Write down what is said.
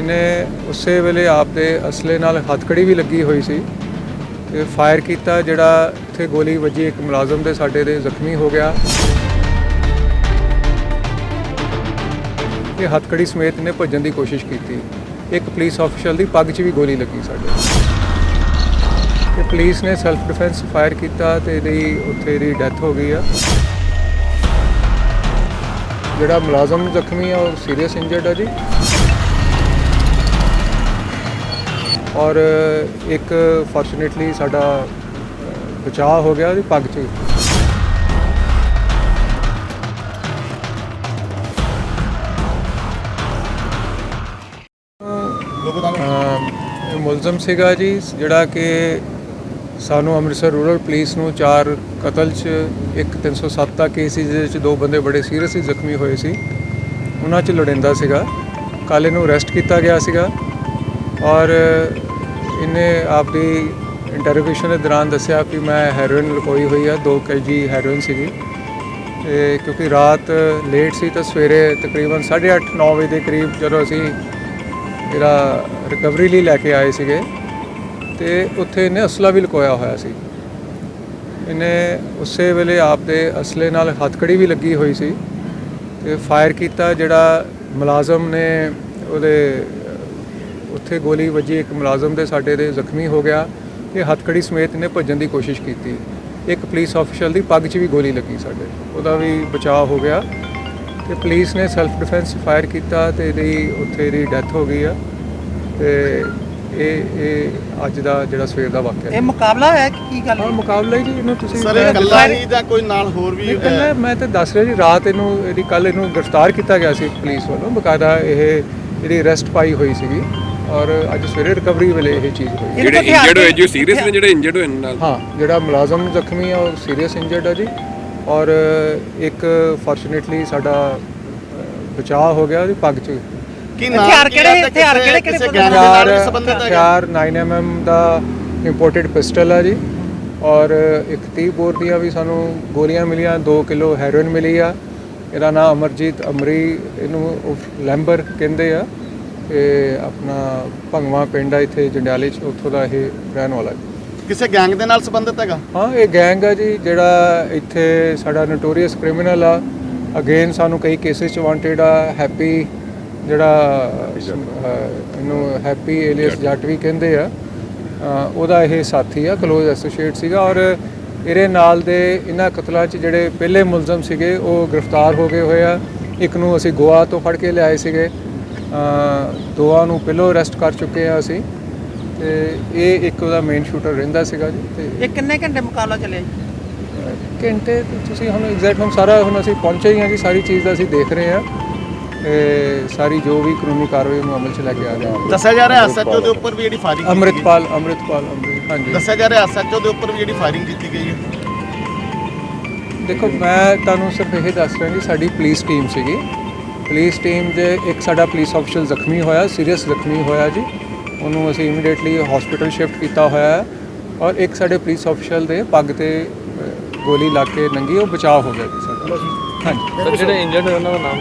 ਇਹਨੇ ਉਸੇ ਵੇਲੇ ਆਪ ਦੇ ਅਸਲੇ ਨਾਲ ਹੱਥਕੜੀ ਵੀ ਲੱਗੀ ਹੋਈ ਸੀ ਤੇ ਫਾਇਰ ਕੀਤਾ ਜਿਹੜਾ ਇੱਥੇ ਗੋਲੀ ਵੱਜੀ, ਇੱਕ ਮੁਲਾਜ਼ਮ ਦੇ ਸਾਡੇ ਦੇ ਜ਼ਖਮੀ ਹੋ ਗਿਆ। ਇਹ ਹੱਥਕੜੀ ਸਮੇਤ ਇਹਨੇ ਭੱਜਣ ਦੀ ਕੋਸ਼ਿਸ਼ ਕੀਤੀ। ਇੱਕ ਪੁਲਿਸ ਅਫੀਸ਼ਲ ਦੀ ਪੱਗ 'ਚ ਵੀ ਗੋਲੀ ਲੱਗੀ ਸਾਡੇ। ਤੇ ਪੁਲਿਸ ਨੇ ਸੈਲਫ ਡਿਫੈਂਸ ਫਾਇਰ ਕੀਤਾ ਤੇ ਇਹਦੀ ਉੱਥੇ ਇਹਦੀ ਡੈਥ ਹੋ ਗਈ ਆ। ਜਿਹੜਾ ਮੁਲਾਜ਼ਮ ਜ਼ਖਮੀ ਆ, ਉਹ ਸੀਰੀਅਸ ਇੰਜਰਡ ਆ ਜੀ। ਔਰ ਇੱਕ ਫੋਰਚੂਨੇਟਲੀ ਸਾਡਾ ਬਚਾਅ ਹੋ ਗਿਆ ਉਹਦੀ ਪੱਗ 'ਚ ਅਮ ਮੁਲਜ਼ਮ ਸੀਗਾ ਜੀ, ਜਿਹੜਾ ਕਿ ਸਾਨੂੰ ਅੰਮ੍ਰਿਤਸਰ ਰੂਰਲ ਪੁਲਿਸ ਨੂੰ ਚਾਰ ਕਤਲ 'ਚ, ਇੱਕ 307 ਦਾ ਕੇਸ ਸੀ, ਜਿਹਦੇ 'ਚ ਦੋ ਬੰਦੇ ਬੜੇ ਸੀਰੀਅਸਲੀ ਜ਼ਖਮੀ ਹੋਏ ਸੀ। ਉਹਨਾਂ 'ਚ ਲੋੜਿੰਦਾ ਸੀਗਾ। ਕੱਲ੍ਹ ਇਹਨੂੰ ਅਰੈਸਟ ਕੀਤਾ ਗਿਆ ਸੀਗਾ। ਔਰ ਇਹਨੇ ਆਪਦੀ ਇੰਟਰੋਗੇਸ਼ਨ ਦੇ ਦੌਰਾਨ ਦੱਸਿਆ ਕਿ ਮੈਂ ਹੈਰੋਇਨ ਲਕੋਈ ਹੋਈ ਆ 2 ਕੇਜੀ ਹੈਰੋਇਨ ਸੀਗੀ। ਤੇ ਕਿਉਂਕਿ ਰਾਤ ਲੇਟ ਸੀ ਤਾਂ ਸਵੇਰੇ ਤਕਰੀਬਨ 8:30 9 ਵਜੇ ਦੇ ਕਰੀਬ ਜਦੋਂ ਅਸੀਂ ਇਹਦਾ ਰਿਕਵਰੀ ਲਈ ਲੈ ਕੇ ਆਏ ਸੀਗੇ, ਤੇ ਉੱਥੇ ਇਹਨੇ ਅਸਲਾ ਵੀ ਲੁਕੋਇਆ ਹੋਇਆ ਸੀ। ਇਹਨੇ ਉਸੇ ਵੇਲੇ ਆਪਦੇ ਅਸਲੇ ਨਾਲ ਹੱਥਕੜੀ ਵੀ ਲੱਗੀ ਹੋਈ ਸੀ ਤੇ ਫਾਇਰ ਕੀਤਾ ਜਿਹੜਾ ਮੁਲਾਜ਼ਮ ਨੇ ਉਹਦੇ ਉੱਥੇ ਗੋਲੀ ਵੱਜੀ ਇੱਕ ਮੁਲਾਜ਼ਮ ਦੇ ਸਾਡੇ ਦੇ ਜ਼ਖਮੀ ਹੋ ਗਿਆ ਤੇ ਹੱਥਕੜੀ ਸਮੇਤ ਇਹਨੇ ਭੱਜਣ ਦੀ ਕੋਸ਼ਿਸ਼ ਕੀਤੀ। ਇੱਕ ਪੁਲਿਸ ਅਫੀਸ਼ਲ ਦੀ ਪੱਗ 'ਚ ਵੀ ਗੋਲੀ ਲੱਗੀ ਸਾਡੇ। ਉਹਦਾ ਵੀ ਬਚਾਅ ਹੋ ਗਿਆ ਤੇ ਪੁਲਿਸ ਨੇ ਸੈਲਫ ਡਿਫੈਂਸ ਫਾਇਰ ਕੀਤਾ ਤੇ ਇਹਦੀ ਉੱਥੇ ਇਹਦੀ ਡੈਥ ਹੋ ਗਈ ਆ। ਤੇ ਇਹ ਇਹ ਅੱਜ ਦਾ ਜਿਹੜਾ ਸਵੇਰ ਦਾ ਵਾਕਿਆ ਇਹ ਮੁਕਾਬਲਾ ਹੋਇਆ ਕਿ ਕੀ ਗੱਲ ਹਾਂ ਮੁਕਾਬਲਾ ਹੀ ਜੀ ਇਹਨੂੰ ਤੁਸੀਂ ਸਰ ਇਹ ਮੈਂ- ਇਕੱਲਾ ਹੀ ਜਾਂ ਕੋਈ ਨਾਲ ਹੋਰ ਵੀ ਨਹੀਂ, ਇਕੱਲਾ ਮੈਂ ਤਾਂ ਦੱਸ ਰਿਹਾ ਜੀ ਰਾਤ ਇਹਨੂੰ ਇਹਦੀ ਕੱਲ ਇਹਨੂੰ ਗ੍ਰਿਫਤਾਰ ਕੀਤਾ ਗਿਆ ਸੀ ਪੁਲਿਸ ਵੱਲੋਂ। ਬਕਾਇਦਾ ਇਹ ਇਹਦੀ ਅਰੈਸਟ ਪਾਈ ਹੋਈ ਸੀਗੀ। ਔਰ ਅੱਜ ਸਵੇਰੇ ਰਿਕਵਰੀ ਵੇਲੇ ਇਹ ਚੀਜ਼ ਹੋਈ। ਜਿਹੜੇ ਇੰਜਰਡ ਹੋਏ ਜੋ ਸੀਰੀਅਸ ਨੇ ਜਿਹੜੇ ਇੰਜਰਡ ਹੋਏ ਨਾਲ? ਹਾਂ ਜਿਹੜਾ ਮੁਲਾਜ਼ਮ ਜ਼ਖਮੀ ਆ ਉਹ ਸੀਰੀਅਸ ਇੰਜਰਡ ਆ ਜੀ। ਔਰ ਇੱਕ ਫੋਰਚੂਨੇਟਲੀ ਸਾਡਾ ਬਚਾਅ ਹੋ ਗਿਆ ਉਹਦੀ ਪੱਗ 'ਚ। ਕੀ ਹਥਿਆਰ ਕਿਹੜੇ- ਹਥਿਆਰ ਕਿਹੜੇ- ਕਿਹੜੇ ਹਥਿਆਰ ਨਾਲ ਵੀ ਸੰਬੰਧਿਤ ਹੈਗਾ? ਹਥਿਆਰ 9mm ਦਾ ਇੰਪੋਰਟਡ ਪਿਸਟਲ ਆ ਜੀ। ਔਰ ਇੱਕ 30 ਬੋਰ ਦੀਆਂ ਵੀ ਸਾਨੂੰ ਗੋਲੀਆਂ ਮਿਲੀਆਂ 2 ਕਿਲੋ ਹੈਰੋਇਨ ਮਿਲੀ ਆ। ਇਹਦਾ ਨਾਮ ਅਮਰਜੀਤ ਅਮਰੀ ਇਹਨੂੰ ਲੈਂਬਰ ਕਹਿੰਦੇ ਆ। ਤੇ ਆਪਣਾ ਭੰਗਵਾ ਪਿੰਡ ਆ ਇੱਥੇ ਜੰਡਿਆਲੇ ਚ ਉੱਥੋਂ ਦਾ ਇਹ ਰਹਿਣ ਵਾਲਾ ਜੀ। ਕਿਸੇ ਗੈਂਗ ਦੇ ਨਾਲ ਸੰਬੰਧਿਤ ਹੈਗਾ? ਹਾਂ ਇਹ ਗੈਂਗ ਆ ਜੀ ਜਿਹੜਾ ਇੱਥੇ ਸਾਡਾ ਨੋਟੋਰੀਅਸ ਕ੍ਰਿਮੀਨਲ ਆ। ਅਗੇਨ ਸਾਨੂੰ ਕਈ ਕੇਸਿਸ ਚ ਵਾਂਟਡ ਆ ਹੈਪੀ ਜਿਹੜਾ ਅਹ, ਇਹਨੂੰ ਹੈਪੀ ਏਲੀਅਸ ਜੱਟ ਵੀ ਕਹਿੰਦੇ ਆ। ਅਹ, ਉਹਦਾ ਇਹ ਸਾਥੀ ਆ ਕਲੋਜ਼ ਐਸੋਸੀਏਟ ਸੀਗਾ ਔਰ ਇਹਦੇ ਨਾਲ ਦੇ ਇਹਨਾਂ ਕਤਲਾਂ 'ਚ ਜਿਹੜੇ ਪਹਿਲੇ ਮੁਲਜ਼ਮ ਸੀਗੇ ਉਹ ਗ੍ਰਿਫਤਾਰ ਹੋ ਗਏ ਹੋਏ ਆ। ਇੱਕ ਨੂੰ ਅਸੀਂ ਗੋਆ ਤੋਂ ਫੜ ਕੇ ਲਿਆਏ ਸੀਗੇ। ਦੋਆਂ ਨੂੰ ਪਹਿਲੋਂ ਅਰੈਸਟ ਕਰ ਚੁੱਕੇ ਆ ਅਸੀਂ। ਤੇ ਇਹ ਇੱਕ ਉਹਦਾ ਮੇਨ ਸ਼ੂਟਰ ਰਹਿੰਦਾ ਸੀਗਾ ਜੀ ਤੇ ਇਹ ਕਿੰਨੇ ਘੰਟੇ ਮੁਕਾਬਲਾ ਚੱਲਿਆ ਜੀ? ਘੰਟੇ ਤੁਸੀਂ ਹੁਣ ਐਗਜ਼ੈਕਟ ਹੁਣ ਸਾਰਾ ਹੁਣ ਅਸੀਂ ਪਹੁੰਚੇ ਹੀ ਹਾਂ ਜੀ ਸਾਰੀ ਚੀਜ਼ ਦਾ ਅਸੀਂ ਦੇਖ ਰਹੇ ਹਾਂ। ਤੇ ਸਾਰੀ ਜੋ ਵੀ ਕਾਨੂੰਨੀ ਕਾਰਵਾਈ ਨੂੰ ਅਮਲ 'ਚ ਲੈ ਕੇ ਆ ਰਹੇ ਹਾਂ। ਦੱਸਿਆ ਜਾ ਰਿਹਾ ਐਸਐਚਓ ਦੇ ਉੱਪਰ ਵੀ ਜਿਹੜੀ ਫਾਇਰਿੰਗ ਅੰਮ੍ਰਿਤਪਾਲ ਅੰਮ੍ਰਿਤਪਾਲ ਅੰਮ੍ਰਿਤ ਹਾਂਜੀ। ਦੱਸਿਆ ਜਾ ਰਿਹਾ ਐਸਐਚਓ ਦੇ ਉੱਪਰ ਵੀ ਜਿਹੜੀ ਫਾਇਰਿੰਗ ਕੀਤੀ ਗਈ ਹੈ। ਦੇਖੋ ਮੈਂ ਤੁਹਾਨੂੰ ਸਿਰਫ ਇਹ ਦੱਸ ਰਿਹਾ ਜੀ ਸਾਡੀ ਪੁਲਿਸ ਟੀਮ ਸੀਗੀ। ਪੁਲਿਸ ਟੀਮ ਦੇ ਇੱਕ ਸਾਡਾ ਪੁਲਿਸ ਅਫਸਰ ਜ਼ਖਮੀ ਹੋਇਆ ਸੀਰੀਅਸ ਜ਼ਖਮੀ ਹੋਇਆ ਜੀ। ਉਹਨੂੰ ਅਸੀਂ ਇਮੀਡੀਏਟਲੀ ਹਸਪੀਟਲ ਸ਼ਿਫਟ ਕੀਤਾ ਹੋਇਆ ਹੈ ਔਰ ਇੱਕ ਸਾਡੇ ਪੁਲਿਸ ਅਫਸਰ ਦੇ ਪੱਗ ਤੇ ਗੋਲੀ ਲੱਗ ਕੇ ਨੰਗੀ ਉਹ ਬਚਾਅ ਹੋ ਗਿਆ ਜੀ ਸਾਡਾ। ਹਾਂਜੀ। ਸਰ ਜਿਹੜੇ ਇੰਜਰਡ ਉਹਨਾਂ ਦਾ ਨਾਮ